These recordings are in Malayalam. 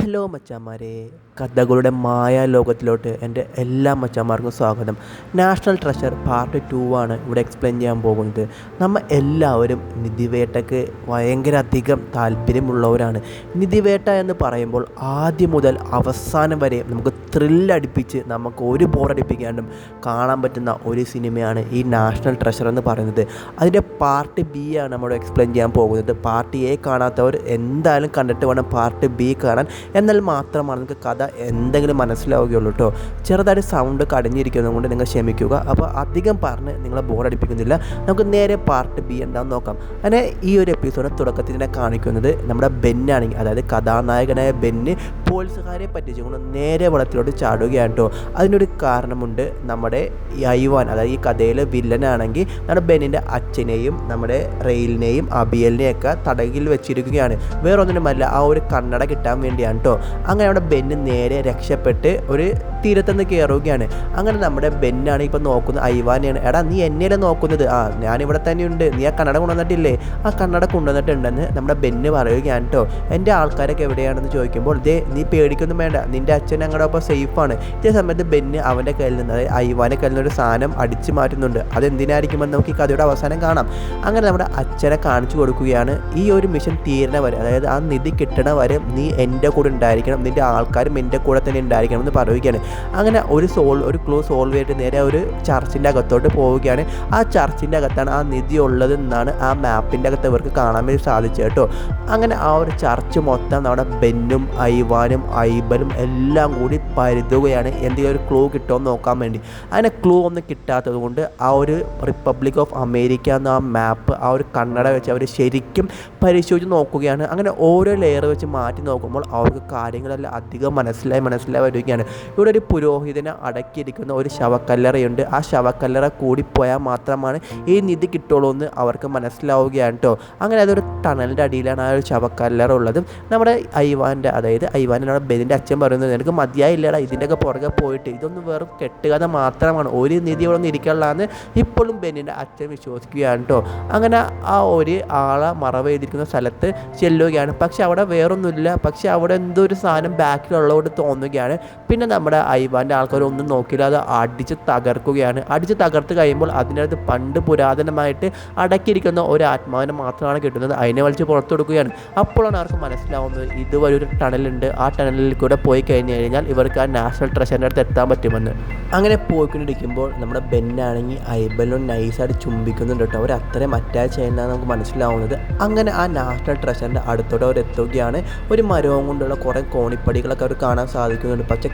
ഹലോ മച്ചാമാരെ കഥകളുടെ മായ ലോകത്തിലോട്ട് എന്റെ എല്ലാ മച്ചാമാർക്കും സ്വാഗതം. നാഷണൽ ട്രഷർ പാർട്ട് ടു ആണ് ഇവിടെ എക്സ്പ്ലെയിൻ ചെയ്യാൻ പോകുന്നത്. നമ്മൾ എല്ലാവരും നിധിവേട്ടയ്ക്ക് ഭയങ്കര അധികം താല്പര്യമുള്ളവരാണ്. നിധിവേട്ട എന്ന് പറയുമ്പോൾ ആദ്യം മുതൽ അവസാനം വരെ നമുക്ക് ത്രില്ലടിപ്പിച്ച് നമുക്ക് ഒരു ബോറടിപ്പിക്കാണ്ടും കാണാൻ പറ്റുന്ന ഒരു സിനിമയാണ് ഈ നാഷണൽ ട്രഷർ എന്ന് പറയുന്നത്. അതിന്റെ പാർട്ട് ബി ആണ് നമ്മൾ എക്സ്പ്ലെയിൻ ചെയ്യാൻ പോകുന്നത്. പാർട്ട് എ കാണാത്തവർ എന്തായാലും കണ്ടിട്ട് വേണം പാർട്ട് ബി കാണാൻ. എന്നാൽ മാത്രമാണ് നിങ്ങൾക്ക് കഥ എന്തെങ്കിലും മനസ്സിലാവുകയുള്ളൂ കേട്ടോ ചെറുതായിട്ട് സൗണ്ട് കടഞ്ഞിരിക്കുന്നത് കൊണ്ട് നിങ്ങൾ ക്ഷമിക്കുക. അപ്പോൾ അധികം പറഞ്ഞ് നിങ്ങളെ ബോറടിപ്പിക്കുന്നില്ല നമുക്ക് നേരെ പാർട്ട് ബി എന്താന്ന് നോക്കാം. അങ്ങനെ ഈ ഒരു എപ്പിസോഡ് തുടക്കത്തിൽ തന്നെ കാണിക്കുന്നത് നമ്മുടെ ബെന്നാണെങ്കിൽ അതായത് കഥാനായകനായ ബെന്ന് പോലീസുകാരെ പറ്റിച്ചുകൊണ്ട് നേരെ വെള്ളത്തിലോട്ട് ചാടുകയാണ് കേട്ടോ അതിനൊരു കാരണമുണ്ട് നമ്മുടെ ഐവാൻ അതായത് ഈ കഥയിലെ വില്ലനാണെങ്കിൽ നമ്മുടെ ബെന്നിന്റെ അച്ഛനെയും നമ്മുടെ റെയിലിനെയും അബിയലിനെയൊക്കെ തടകിൽ വെച്ചിരിക്കുകയാണ്. വേറൊന്നിനുമല്ല ആ ഒരു കണ്ണട കിട്ടാൻ വേണ്ടിയാണ് കേട്ടോ. അങ്ങനെ അവിടെ ബെന്ന് നേരെ രക്ഷപ്പെട്ട് ഒരു തീരത്തുനിന്ന് കയറുകയാണ് അങ്ങനെ നമ്മുടെ ബെന്നാണ് ഇപ്പോൾ നോക്കുന്നത്. ഐവാനെയാണ് എടാ നീ എന്നെയല്ലേ നോക്കുന്നത്? ആ ഞാൻ ഞാനിവിടെ തന്നെയുണ്ട്. നീ ആ കണ്ണട കൊണ്ടുവന്നിട്ടില്ലേ? ആ കണ്ണട കൊണ്ടുവന്നിട്ടുണ്ടെന്ന് നമ്മുടെ ബെന്ന് പറയുകയാണ് കേട്ടോ എന്റെ ആൾക്കാരൊക്കെ എവിടെയാണെന്ന് ചോദിക്കുമ്പോൾ ദേ നീ പേടിക്കൊന്നും വേണ്ട. നിന്റെ അച്ഛൻ ഞങ്ങളുടെ ഒപ്പം സേഫാണ്. ഇതേ സമയത്ത് ബെന്ന് അവന്റെ കയ്യിൽ നിന്ന് അതായത് ഐവാന്റെ കയ്യിൽ നിന്നൊരു സാധനം അടിച്ചു മാറ്റുന്നുണ്ട്. അതെന്തിനായിരിക്കുമെന്ന് നമുക്ക് ഈ കഥയുടെ അവസാനം കാണാം. അങ്ങനെ നമ്മുടെ അച്ഛനെ കാണിച്ചു കൊടുക്കുകയാണ്. ഈ ഒരു മിഷൻ തീരണ വരെ അതായത് ആ നിധി കിട്ടണ വരെ നീ എന്റെ കൂടെ ഉണ്ടായിരിക്കണം. നിന്റെ ആൾക്കാരും എന്റെ കൂടെ തന്നെ ഉണ്ടായിരിക്കണം എന്ന് പറയുകയാണ്. അങ്ങനെ ഒരു സോൾ ഒരു ക്ലൂ സോൾവ് ചെയ്തിട്ട് നേരെ ഒരു ചർച്ചിന്റെ അകത്തോട്ട് പോവുകയാണ്. ആ ചർച്ചിന്റെ അകത്താണ് ആ നിധി ഉള്ളതെന്നാണ് ആ മാപ്പിന്റെ അകത്ത് ഇവർക്ക് കാണാൻ വേണ്ടി സാധിച്ചത് കേട്ടോ. അങ്ങനെ ആ ഒരു ചർച്ച് മൊത്തം നമ്മുടെ ബെന്നും ഐവാനും ഐബലും എല്ലാം കൂടി പരുതുകയാണ്. എന്തെങ്കിലും ഒരു ക്ലൂ കിട്ടുമോ എന്ന് നോക്കാൻ വേണ്ടി. അങ്ങനെ ക്ലൂ ഒന്നും കിട്ടാത്തത് കൊണ്ട് ആ ഒരു റിപ്പബ്ലിക് ഓഫ് അമേരിക്ക എന്ന ആ മാപ്പ് ആ ഒരു കണ്ണട വെച്ച് അവർ ശരിക്കും പരിശോധിച്ച് നോക്കുകയാണ്. അങ്ങനെ ഓരോ ലെയർ വെച്ച് മാറ്റി നോക്കുമ്പോൾ അവർക്ക് കാര്യങ്ങളെല്ലാം അധികം മനസ്സിലായി മനസ്സിലായി വരികയാണ്. ഇവിടെ ഒരു പുരോഹിതനെ അടക്കിയിരിക്കുന്ന ഒരു ശവക്കല്ലറയുണ്ട്. ആ ശവക്കല്ലറ കൂടിപ്പോയാൽ മാത്രമാണ് ഈ നിധി കിട്ടുള്ളൂ എന്ന് അവർക്ക് മനസ്സിലാവുകയാണ് കേട്ടോ അങ്ങനെ അതൊരു ടണലിന്റെ അടിയിലാണ് ആ ഒരു ശവക്കല്ലറ ഉള്ളത്. നമ്മുടെ ഐവാന്റെ അതായത് ഐവാന്റെ ബെനിന്റെ അച്ഛൻ പറയുന്നത് എനിക്ക് മതിയായില്ലടാ ഇതിന്റെയൊക്കെ പുറകെ പോയിട്ട്. ഇതൊന്നും വെറും കെട്ടുകഥ മാത്രമാണ്. ഒരു നിധി ഇവിടെ ഒന്നും ഇരിക്കാനുള്ളതെന്ന് ഇപ്പോഴും ബെന്നിന്റെ അച്ഛൻ വിശ്വസിക്കുകയാണ് കേട്ടോ അങ്ങനെ ആ ഒരു ആളെ മറവ് ചെയ്തിരിക്കുന്ന സ്ഥലത്ത് ചെല്ലുകയാണ്. പക്ഷെ അവിടെ വേറൊന്നുമില്ല. പക്ഷെ അവിടെ എന്തോ ഒരു സാധനം ബാക്കിലുള്ളതുകൊണ്ട് തോന്നുകയാണ്. പിന്നെ നമ്മുടെ ഐവാന്റെ ആൾക്കാർ ഒന്നും നോക്കിയില്ല അത് അടിച്ച് തകർക്കുകയാണ്. അടിച്ച് തകർത്ത് കഴിയുമ്പോൾ അതിനകത്ത് പണ്ട് പുരാതനമായിട്ട് അടക്കിയിരിക്കുന്ന ഒരു ആത്മാവിനെ മാത്രമാണ് കിട്ടുന്നത്. അതിനെ വലിച്ച് പുറത്തു കൊടുക്കുകയാണ്. അപ്പോഴാണ് അവർക്ക് മനസ്സിലാവുന്നത് ഇതുവരെ ഒരു ടണലുണ്ട്. ആ ടണലിൽ കൂടെ പോയി കഴിഞ്ഞ് കഴിഞ്ഞാൽ ഇവർക്ക് ആ നാഷണൽ ട്രഷറിന്റെ അടുത്ത് എത്താൻ പറ്റുമെന്ന്. അങ്ങനെ പോയിക്കൊണ്ടിരിക്കുമ്പോൾ നമ്മുടെ ബെന്നാണെങ്കിൽ ഐബലും നൈസായിട്ട് ചുംബിക്കുന്നുണ്ട് കേട്ടോ. അവർ അത്രയും അറ്റാച്ച് ചെയ്യുന്നതാണ് നമുക്ക് മനസ്സിലാവുന്നത്. അങ്ങനെ ആ നാഷണൽ ട്രഷറിന്റെ അടുത്തോടെ അവർ എത്തുകയാണ്. ഒരു മരവും കൊണ്ടുള്ള കുറേ കോണിപ്പടികളൊക്കെ അവർ കാണാൻ സാധിക്കുന്നുണ്ട്. പക്ഷേ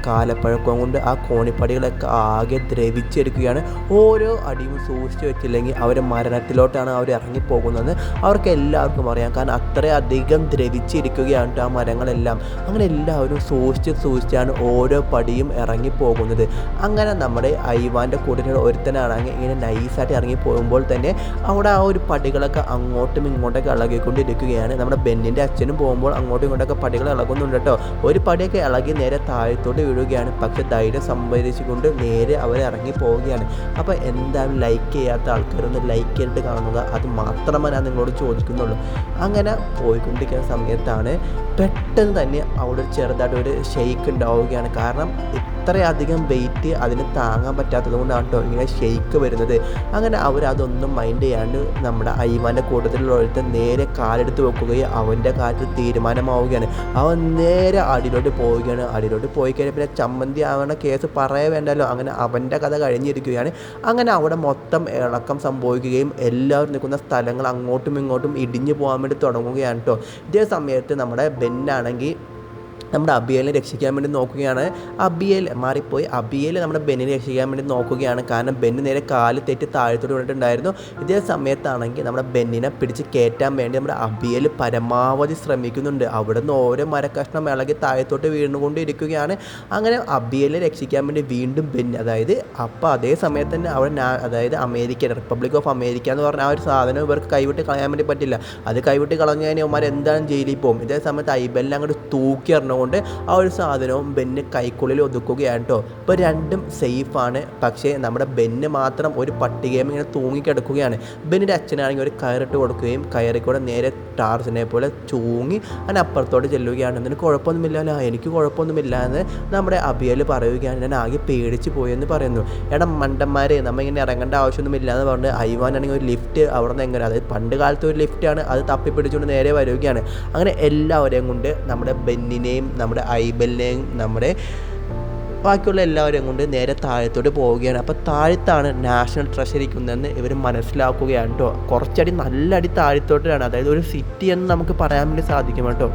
കാലപ്പഴക്കം കൊണ്ട് ആ കോണിപ്പടികളൊക്കെ ആകെ ദ്രവിച്ചെടുക്കുകയാണ്. ഓരോ അടിയും സൂക്ഷിച്ച് വെച്ചില്ലെങ്കിൽ അവർ മരണത്തിലോട്ടാണ് അവർ ഇറങ്ങിപ്പോകുന്നത് അവർക്ക് എല്ലാവർക്കും അറിയാം. കാരണം അത്രയധികം ദ്രവിച്ചിരിക്കുകയാണ് ആ മരങ്ങളെല്ലാം. അങ്ങനെ എല്ലാവരും സൂക്ഷിച്ച് സൂക്ഷിച്ചാണ് ഓരോ പടിയും ഇറങ്ങിപ്പോകുന്നത്. അങ്ങനെ നമ്മുടെ ഐവാന്റെ കൂട്ടത്തിൽ ഒരുത്തനാണെങ്കിൽ ഇങ്ങനെ നൈസായിട്ട് ഇറങ്ങി പോകുമ്പോൾ തന്നെ അവിടെ ആ ഒരു പടികളൊക്കെ അങ്ങോട്ടും ഇങ്ങോട്ടൊക്കെ ഇളകിക്കൊണ്ടിരിക്കുകയാണ്. നമ്മുടെ ബെന്നിന്റെ അച്ഛനും പോകുമ്പോൾ അങ്ങോട്ടും ഇങ്ങോട്ടൊക്കെ പടികൾ ഇളകുന്നുണ്ട് കേട്ടോ. ഒരു പടിയൊക്കെ ഇളകി നേരെ താഴത്തോട്ട് വീഴുകയാണ്. പക്ഷെ ധൈര്യം സംഭരിച്ചുകൊണ്ട് നേരെ അവർ ഇറങ്ങി പോവുകയാണ്. അപ്പോൾ എന്തായാലും ലൈക്ക് ചെയ്യാത്ത ആൾക്കാരൊന്ന് ലൈക്ക് ചെയ്തിട്ട് കാണുക. അത് മാത്രമേ ഞാൻ നിങ്ങളോട് ചോദിക്കുന്നുള്ളൂ. അങ്ങനെ പോയിക്കൊണ്ടിരിക്കുന്ന സമയത്താണ് പെട്ടെന്ന് തന്നെ അവിടെ ചെറുതായിട്ട് ഒരു ഷെയ്ക്ക് ഉണ്ടാവുകയാണ്. കാരണം ഇത്രയധികം വെയിറ്റ് അതിന് താങ്ങാൻ പറ്റാത്തത് കൊണ്ടാണ് കേട്ടോ ഇങ്ങനെ ഷെയ്ക്ക് വരുന്നത്. അങ്ങനെ അവരതൊന്നും മൈൻഡ് ചെയ്യാണ്ട് നമ്മുടെ അയ്യമാന്റെ കൂട്ടത്തിലുള്ളവരുടെ നേരെ കാലെടുത്ത് വെക്കുകയും അവന്റെ കാര്യത്തിൽ തീരുമാനമാവുകയാണ്. അവൻ നേരെ അടിയിലോട്ട് പോവുകയാണ്. അടിയിലോട്ട് പോയി കഴിഞ്ഞാൽ പിന്നെ ചമ്മന്തി ആവണ കേസ് പറയവേണ്ടല്ലോ. അങ്ങനെ അവന്റെ കഥ കഴിഞ്ഞിരിക്കുകയാണ്. അങ്ങനെ അവിടെ മൊത്തം ഇളക്കം സംഭവിക്കുകയും എല്ലാവരും നിൽക്കുന്ന സ്ഥലങ്ങൾ അങ്ങോട്ടും ഇങ്ങോട്ടും ഇടിഞ്ഞു പോകാൻ വേണ്ടി തുടങ്ങുകയാണ് കേട്ടോ ഇതേ സമയത്ത് നമ്മുടെ ബെന്നാണെങ്കിൽ നമ്മുടെ അബിയലിനെ രക്ഷിക്കാൻ വേണ്ടി നോക്കുകയാണ്. അബിയൽ മാറിപ്പോയി. അബിയൽ നമ്മുടെ ബെന്നിനെ രക്ഷിക്കാൻ വേണ്ടി നോക്കുകയാണ്. കാരണം ബെന്ന് നേരെ കാൽ തെറ്റി താഴത്തോട്ട് വീണിട്ടുണ്ടായിരുന്നു. ഇതേ സമയത്താണെങ്കിൽ നമ്മുടെ ബെന്നിനെ പിടിച്ച് കയറ്റാൻ വേണ്ടി നമ്മുടെ അബിയൽ പരമാവധി ശ്രമിക്കുന്നുണ്ട്. അവിടെ നിന്ന് ഓരോ മരക്കഷ്ണം ഇളകി താഴത്തോട്ട് വീണുകൊണ്ടിരിക്കുകയാണ്. അങ്ങനെ അബിയലിനെ രക്ഷിക്കാൻ വേണ്ടി വീണ്ടും ബെന്ന് അതായത് അപ്പോൾ അതേ സമയത്ത് തന്നെ അവിടെ അതായത് അമേരിക്ക റിപ്പബ്ലിക് ഓഫ് അമേരിക്ക എന്ന് പറഞ്ഞ ആ ഒരു സാധനം ഇവർക്ക് കൈവിട്ട് കളയാൻ വേണ്ടി പറ്റില്ല. അത് കൈവിട്ട് കളഞ്ഞു കഴിഞ്ഞാൽ ഇവന്മാർ എന്താണ് ജയിലിൽ പോകും? ഇതേ സമയത്ത് ഐബലിനെ അങ്ങോട്ട് തൂക്കി പറഞ്ഞുകൊണ്ട് ആ ഒരു സാധനവും ബെന്ന് കൈക്കുള്ളിൽ ഒതുക്കുകയാണ് കേട്ടോ ഇപ്പോൾ രണ്ടും സേഫാണ്. പക്ഷേ നമ്മുടെ ബെന്ന് മാത്രം ഒരു പട്ടികയും ഇങ്ങനെ തൂങ്ങിക്കിടക്കുകയാണ്. ബെന്നിന്റെ അച്ഛനാണെങ്കിൽ ഒരു കയറിട്ട് കൊടുക്കുകയും കയറി കൂടെ നേരെ ടാർസിനെ പോലെ ചൂങ്ങി അതിന് അപ്പുറത്തോട്ട് ചെല്ലുകയാണ്. എന്നിട്ട് കുഴപ്പമൊന്നുമില്ലല്ലോ എനിക്ക് കുഴപ്പമൊന്നുമില്ല എന്ന് നമ്മുടെ അബിയൽ പറയുകയാണ്. ഞാൻ ആകെ പേടിച്ച് പോയെന്ന് പറയുന്നു. എടാ മണ്ടന്മാരെ നമ്മൾ ഇങ്ങനെ ഇറങ്ങേണ്ട ആവശ്യമൊന്നുമില്ല എന്ന് പറഞ്ഞ് ഐവാനാണെങ്കിൽ ഒരു ലിഫ്റ്റ് അവിടെ നിന്ന് എങ്ങനെ അതായത് പണ്ട് കാലത്ത് ഒരു ലിഫ്റ്റാണ്. അത് തപ്പിപ്പിടിച്ചുകൊണ്ട് നേരെ വരികയാണ്. അങ്ങനെ എല്ലാവരെയും കൊണ്ട് നമ്മുടെ ബെന്നിനെയും നമ്മുടെ ഐബലിനെയും നമ്മുടെ ബാക്കിയുള്ള എല്ലാവരെയും കൊണ്ട് നേരെ താഴത്തോട്ട് പോവുകയാണ്. അപ്പോൾ താഴത്താണ് നാഷണൽ ട്രഷർ ഇരിക്കുന്നതെന്ന് ഇവർ മനസ്സിലാക്കുകയാണ് കേട്ടോ കുറച്ചടി നല്ല അടി താഴത്തോട്ടാണ്. അതായത് ഒരു സിറ്റി എന്ന് നമുക്ക് പറയാൻ വേണ്ടി സാധിക്കും കേട്ടോ.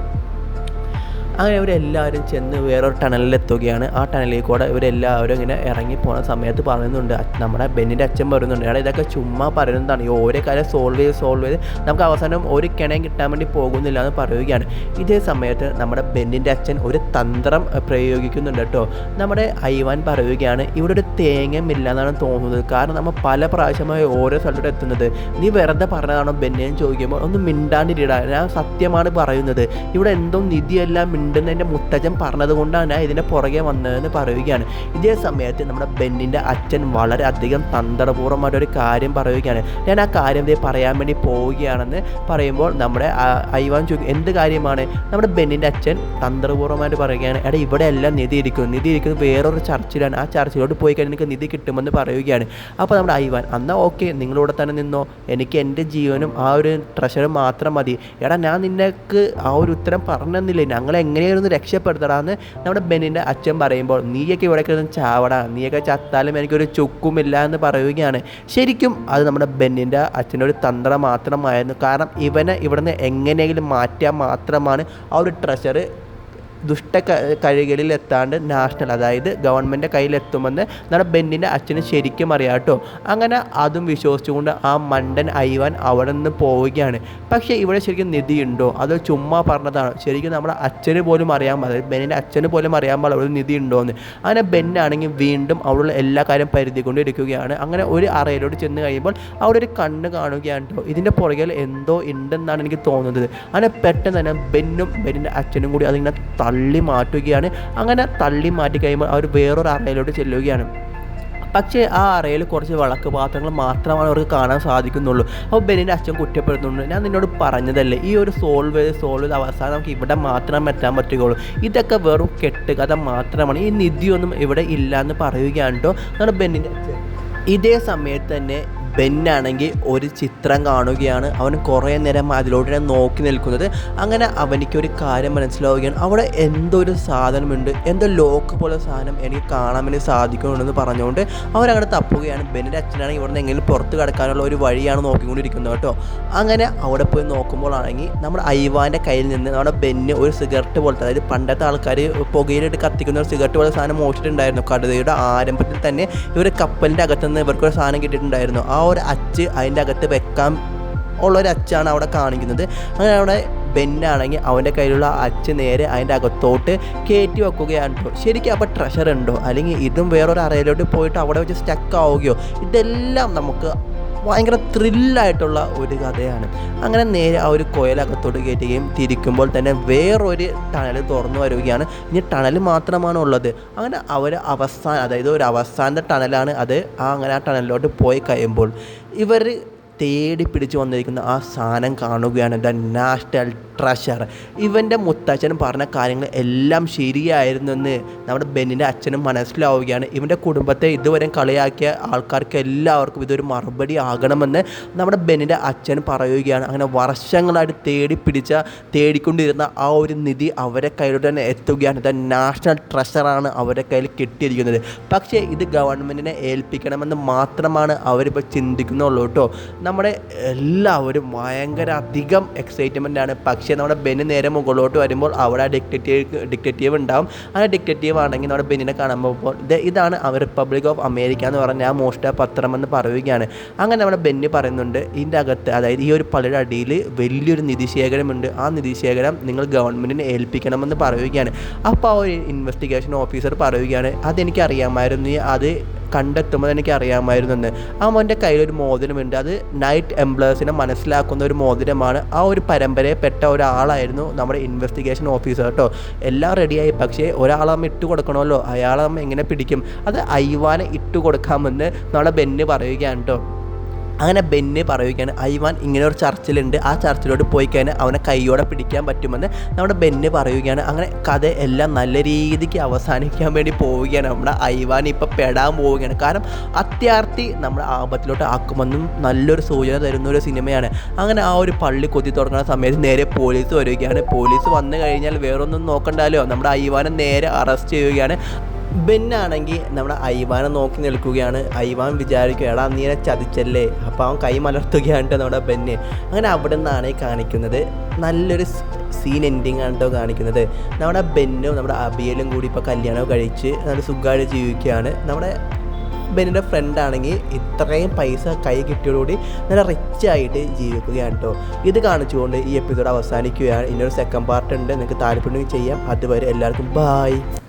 അങ്ങനെ ഇവരെല്ലാവരും ചെന്ന് വേറൊരു ടണലിൽ എത്തുകയാണ് ആ ടണലിൽ കൂടെ ഇവരെല്ലാവരും ഇങ്ങനെ ഇറങ്ങി പോണ സമയത്ത് പറയുന്നുണ്ട് നമ്മുടെ ബെന്നിന്റെ അച്ഛൻ പറയുന്നുണ്ട് എടാ ഇതൊക്കെ ചുമ്മാ പറയുന്നതാണ്. ഈ ഓരോ കാര്യം സോൾവ് ചെയ്ത് സോൾവ് ചെയ്ത് നമുക്ക് അവസാനം ഒരു കിണയും കിട്ടാൻ വേണ്ടി പോകുന്നില്ല എന്ന് പറയുകയാണ്. ഇതേ സമയത്ത് നമ്മുടെ ബെന്നിന്റെ അച്ഛൻ ഒരു തന്ത്രം പ്രയോഗിക്കുന്നുണ്ട് കേട്ടോ. നമ്മുടെ ഐവാൻ പറയുകയാണ് ഇവിടെ ഒരു തേങ്ങമില്ല എന്നാണ് തോന്നുന്നത്. കാരണം നമ്മൾ പല പ്രാവശ്യമായി ഓരോ സ്ഥലത്തോട്ട് എത്തുന്നത്. നീ വെറുതെ പറഞ്ഞതാണോ ബെന്നിയെന്ന് ചോദിക്കുമ്പോൾ? ഒന്ന് മിണ്ടാണ്ടിരിടാ ഞാൻ സത്യമാണ് പറയുന്നത്. ഇവിടെ എന്തോ നിധിയെല്ലാം മിണ്ടുന്നതിന്റെ മുത്തച്ഛൻ പറഞ്ഞത് കൊണ്ടാണ് ഇതിന്റെ പുറകെ വന്നതെന്ന് പറയുകയാണ്. ഇതേ സമയത്ത് നമ്മുടെ ബെന്നിന്റെ അച്ഛൻ വളരെയധികം തന്ത്രപൂർവമായിട്ട് ഒരു കാര്യം പറയുകയാണ്. ഞാൻ ആ കാര്യം പറയാൻ വേണ്ടി പോവുകയാണെന്ന് പറയുമ്പോൾ നമ്മുടെ ഐവാൻ ചോദിക്കും എന്ത് കാര്യമാണ്? നമ്മുടെ ബെന്നിന്റെ അച്ഛൻ തന്ത്രപൂർവമായിട്ട് പറയുകയാണ് എടാ എല്ലാം നിധി ഇരിക്കുന്നു. നിധി ഇരിക്കുന്നത് വേറൊരു ചർച്ചിലാണ്. ആ ചർച്ചിലോട്ട് പോയി കഴിഞ്ഞാൽ എനിക്ക് നിധി കിട്ടുമെന്ന് പറയുകയാണ്. അപ്പോൾ നമ്മുടെ ഐവാൻ എന്നാൽ ഓക്കെ നിങ്ങളിവിടെ തന്നെ നിന്നോ. എനിക്ക് എന്റെ ജീവനും ആ ഒരു ട്രഷറും മാത്രം മതി. എടാ ഞാൻ നിനക്ക് ആ ഒരു ഉത്തരം പറഞ്ഞെന്നില്ലേ? ഞങ്ങളെ എങ്ങനെയായിരുന്നു രക്ഷപ്പെടുത്തടാന്ന് നമ്മുടെ ബെന്നിന്റെ അച്ഛൻ പറയുമ്പോൾ നീയൊക്കെ ഇവിടെ കിടന്ന് ചാവടാ. നീയൊക്കെ ചത്താലും എനിക്കൊരു ചുക്കുമില്ല എന്ന് പറയുകയാണ്. ശരിക്കും അത് നമ്മുടെ ബെന്നിന്റെ അച്ഛന്റെ ഒരു തന്ത്രം മാത്രമായിരുന്നു. കാരണം ഇവനെ ഇവിടുന്ന് എങ്ങനെയെങ്കിലും മാറ്റിയാൽ മാത്രമാണ് ആ ഒരു ട്രഷർ ദുഷ്ട കഴികളിൽ എത്താണ്ട് നാഷണൽ അതായത് ഗവൺമെന്റ് കയ്യിലെത്തുമെന്ന് നമ്മുടെ ബെന്നിന്റെ അച്ഛന് ശരിക്കും അറിയാം കേട്ടോ. അങ്ങനെ അതും വിശ്വസിച്ചുകൊണ്ട് ആ മണ്ടൻ ഐവാൻ അവിടെ നിന്ന് പോവുകയാണ്. പക്ഷേ ഇവിടെ ശരിക്കും നിധി ഉണ്ടോ അതോ ചുമ്മാ പറഞ്ഞതാണ്? ശരിക്കും നമ്മുടെ അച്ഛന് പോലും അറിയാൻ പാടില്ല. ബെന്നിന്റെ അച്ഛന് പോലും അറിയാൻ പാടില്ല അവിടെ നിധി ഉണ്ടോ എന്ന് അങ്ങനെ ബെന്നാണെങ്കിൽ വീണ്ടും അവിടെയുള്ള എല്ലാ കാര്യം പരിധി കൊണ്ടിരിക്കുകയാണ് അങ്ങനെ ഒരു അറയിലോട്ട് ചെന്ന് കഴിയുമ്പോൾ അവിടെ ഒരു കണ്ണ് കാണുകയാണ് കേട്ടോ. ഇതിന്റെ പുറകിൽ എന്തോ ഉണ്ടെന്നാണ് എനിക്ക് തോന്നുന്നത്. അങ്ങനെ പെട്ടെന്ന് തന്നെ ബെന്നും ബെന്നിന്റെ അച്ഛനും കൂടി അതിങ്ങനെ തള്ളി മാറ്റുകയാണ്. അങ്ങനെ തള്ളി മാറ്റി കഴിയുമ്പോൾ അവർ വേറൊരു അറയിലോട്ട് ചെല്ലുകയാണ്. പക്ഷേ ആ അറയിൽ കുറച്ച് വിളക്ക് പാത്രങ്ങൾ മാത്രമാണ് അവർക്ക് കാണാൻ സാധിക്കുന്നുള്ളൂ. അപ്പോൾ ബെന്നിന്റെ അച്ഛൻ കുറ്റപ്പെടുത്തുന്നുണ്ട്. ഞാൻ നിന്നോട് പറഞ്ഞതല്ലേ ഈ ഒരു സോൾവ് ചെയ്ത് സോൾവ് ചെയ്ത് അവസാനം നമുക്ക് ഇവിടെ മാത്രം എത്താൻ പറ്റുകയുള്ളൂ. ഇതൊക്കെ വെറും കെട്ടുകഥ മാത്രമാണ്. ഈ നിധിയൊന്നും ഇവിടെ ഇല്ല എന്ന് പറയുകയാണ് കേട്ടോ. അതാണ് ബെന്നിന്റെ അച്ഛൻ ഇതേ സമയത്ത് തന്നെ ബെന്നാണെങ്കിൽ ഒരു ചിത്രം കാണുകയാണ്. അവൻ കുറേ നേരം അതിലോട്ട് നോക്കി നിൽക്കുന്നത്. അങ്ങനെ അവനിക്കൊരു കാര്യം മനസ്സിലാവുകയാണ്. അവിടെ എന്തൊരു ഒരു സാധനമുണ്ട്. എന്തോ ലോക്ക് പോലെ സാധനം എനിക്ക് കാണാൻ വേണ്ടി സാധിക്കുന്നുണ്ടെന്ന് പറഞ്ഞുകൊണ്ട് അവരങ്ങനെ തപ്പുകയാണ്. ബെന്നിന്റെ അച്ഛനാണെങ്കിൽ ഇവിടെ നിന്ന് എങ്ങനെയും പുറത്ത് കിടക്കാനുള്ള ഒരു വഴിയാണ് നോക്കിക്കൊണ്ടിരിക്കുന്നത് കേട്ടോ. അങ്ങനെ അവിടെ പോയി നോക്കുമ്പോഴാണെങ്കിൽ നമ്മുടെ ഐവാന്റെ കയ്യിൽ നിന്ന് നമ്മുടെ ബെന്ന് ഒരു സിഗരറ്റ് പോലത്തെ അതായത് പണ്ടത്തെ ആൾക്കാർ പുകയിലിട്ട് കത്തിക്കുന്ന ഒരു സിഗരറ്റ് പോലെ സാധനം മോഷിച്ചിട്ടുണ്ടായിരുന്നു കടുതയുടെ ആരംഭത്തിൽ തന്നെ ഇവർ കപ്പലിന്റെ അകത്തുനിന്ന് ഇവർക്കൊരു സാധനം കിട്ടിയിട്ടുണ്ടായിരുന്നു. ആ ഒരു അച്ച് അതിന്റെ അകത്ത് വെക്കാൻ ഉള്ളൊരു അച്ചാണ് അവിടെ കാണിക്കുന്നത്. അങ്ങനെ അവിടെ ബെന്നാണെങ്കിൽ അവന്റെ കയ്യിലുള്ള അച്ച് നേരെ അതിന്റെ അകത്തോട്ട് കയറ്റി വെക്കുകയാണ് കേട്ടോ. ശരിക്കും അപ്പോൾ ട്രഷർ ഉണ്ടോ? അല്ലെങ്കിൽ ഇതും വേറൊരു അറയിലോട്ട് പോയിട്ട് അവിടെ വെച്ച് സ്റ്റക്ക് ആവുകയോ? ഇതെല്ലാം നമുക്ക് ഭയങ്കര ത്രില്ലായിട്ടുള്ള ഒരു കഥയാണ്. അങ്ങനെ നേരെ ആ ഒരു കോയലകത്തോട്ട് കയറ്റുകയും തിരിക്കുമ്പോൾ തന്നെ വേറൊരു ടണൽ തുറന്നു വരികയാണ്. ഇനി ടണൽ മാത്രമാണ് ഉള്ളത്. അങ്ങനെ അവർ അവസാന അതായത് ഒരു അവസാന ടണലാണ് അത്. ആ അങ്ങനെ ആ ടണലിലോട്ട് പോയി കഴിയുമ്പോൾ ഇവർ തേടി പിടിച്ച് വന്നിരിക്കുന്ന ആ സാധനം കാണുകയാണ് ദ നാഷണൽ ട്രഷർ ഇവന്റെ മുത്തച്ഛൻ പറഞ്ഞ കാര്യങ്ങൾ എല്ലാം ശരിയായിരുന്നെന്ന് നമ്മുടെ ബെന്നിന്റെ അച്ഛനും മനസ്സിലാവുകയാണ്. ഇവന്റെ കുടുംബത്തെ ഇതുവരെ കളിയാക്കിയ ആൾക്കാർക്ക് എല്ലാവർക്കും ഇതൊരു മറുപടി ആകണമെന്ന് നമ്മുടെ ബെന്നിന്റെ അച്ഛൻ പറയുകയാണ്. അങ്ങനെ വർഷങ്ങളായിട്ട് തേടി പിടിച്ച തേടിക്കൊണ്ടിരുന്ന ആ ഒരു നിധി അവരെ കയ്യിലോട്ട് തന്നെ എത്തുകയാണ്. ദ നാഷണൽ ട്രഷറാണ് അവരുടെ കയ്യിൽ കിട്ടിയിരിക്കുന്നത്. പക്ഷേ ഇത് ഗവൺമെന്റിനെ ഏൽപ്പിക്കണമെന്ന് മാത്രമാണ് അവരിപ്പോൾ ചിന്തിക്കുന്നുള്ളൂ കേട്ടോ. നമ്മുടെ എല്ലാവരും ഭയങ്കര അധികം ആണ്. പക്ഷേ നമ്മുടെ ബെന്ന് നേരെ മുകളിലോട്ട് വരുമ്പോൾ അവിടെ ഡിക്റ്റേറ്റീവ് ഡിക്റ്റേറ്റീവ് ഉണ്ടാവും. ആ ഡിക്റ്റേറ്റീവ് ആണെങ്കിൽ നമ്മുടെ ബെന്നിനെ കാണുമ്പോൾ ഇത് ഇതാണ് റിപ്പബ്ലിക് ഓഫ് അമേരിക്ക എന്ന് പറഞ്ഞ ആ മോഷ്ട പത്രം എന്ന് പറയുകയാണ്. അങ്ങനെ നമ്മുടെ ബെന്നി പറയുന്നുണ്ട് ഇതിന്റെ അകത്ത് അതായത് ഈ ഒരു പള്ളിയുടെ അടിയിൽ വലിയൊരു നിധിശേഖരമുണ്ട്. ആ നിധിശേഖരം നിങ്ങൾ ഗവൺമെന്റിനെ ഏൽപ്പിക്കണമെന്ന് പറയുകയാണ്. അപ്പോൾ ആ ഒരു ഇൻവെസ്റ്റിഗേഷൻ ഓഫീസർ പറയുകയാണ് അതെനിക്ക് അറിയാമായിരുന്നു അത് കണ്ടെത്തുമ്പോൾ എനിക്ക് അറിയാമായിരുന്നു എന്ന് ആ മോന്റെ കയ്യിലൊരു മോതിരമുണ്ട്. അത് നൈറ്റ് എംപ്ലോയേഴ്സിനെ മനസ്സിലാക്കുന്ന ഒരു മോതിരമാണ്. ആ ഒരു പരമ്പരയിൽപ്പെട്ട ഒരാളായിരുന്നു നമ്മുടെ ഇൻവെസ്റ്റിഗേഷൻ ഓഫീസർ കേട്ടോ എല്ലാം റെഡിയായി പക്ഷേ ഒരാളെ നമ്മൾ ഇട്ട് കൊടുക്കണമല്ലോ. അയാളാകുമ്പോൾ എങ്ങനെ പിടിക്കും? അത് ഐവാനെ ഇട്ട് കൊടുക്കാമെന്ന് നമ്മുടെ ബെന്ന് പറയുകയാണ് കേട്ടോ അങ്ങനെ ബെന്ന് പറയുകയാണ് ഐവാൻ ഇങ്ങനെ ഒരു ചർച്ചിലുണ്ട്. ആ ചർച്ചിലോട്ട് പോയി കഴിഞ്ഞാൽ അവനെ കൈയോടെ പിടിക്കാൻ പറ്റുമെന്ന് നമ്മുടെ ബെന്ന് പറയുകയാണ്. അങ്ങനെ കഥ എല്ലാം നല്ല രീതിക്ക് അവസാനിക്കാൻ വേണ്ടി പോവുകയാണ്. നമ്മുടെ ഐവാൻ ഇപ്പോൾ പെടാൻ പോവുകയാണ്. കാരണം അത്യാർത്ഥി നമ്മുടെ ആപത്തിലോട്ട് ആക്കുമെന്നും നല്ലൊരു സൂചന തരുന്ന ഒരു സിനിമയാണ്. അങ്ങനെ ആ ഒരു പള്ളി കൊത്തി തുടങ്ങുന്ന സമയത്ത് നേരെ പോലീസ് വരികയാണ്. പോലീസ് വന്നു കഴിഞ്ഞാൽ വേറൊന്നും നോക്കണ്ടാലോ നമ്മുടെ ഐവാനെ നേരെ അറസ്റ്റ് ചെയ്യുകയാണ്. ബെന്നാണെങ്കിൽ നമ്മുടെ ഐവാനെ നോക്കി നിൽക്കുകയാണ്. ഐവാൻ വിചാരിക്കും എടാ നീനെ ചതിച്ചല്ലേ? അപ്പോൾ അവൻ കൈ മലർത്തുകയാണ് നമ്മുടെ ബെന്ന്. അങ്ങനെ അവിടെ നിന്നാണ് കാണിക്കുന്നത്. നല്ലൊരു സീൻ എൻഡിങ് ആണ് കേട്ടോ കാണിക്കുന്നത്. നമ്മുടെ ബെന്നും നമ്മുടെ അബിയലും കൂടി ഇപ്പോൾ കല്യാണം കഴിച്ച് നല്ല സുഖമായിട്ട് ജീവിക്കുകയാണ്. നമ്മുടെ ബെന്നിന്റെ ഫ്രണ്ടാണെങ്കിൽ ഇത്രയും പൈസ കൈ കിട്ടിയതോടുകൂടി നല്ല റിച്ചായിട്ട് ജീവിക്കുകയാണ് കേട്ടോ ഇത് കാണിച്ചുകൊണ്ട് ഈ എപ്പിസോഡ് അവസാനിക്കുകയാണ്. ഇനിയൊരു സെക്കൻഡ് പാർട്ട് ഉണ്ട്. നിങ്ങൾക്ക് താല്പര്യം ചെയ്യാം. അതുവരെ എല്ലാവർക്കും ബായ്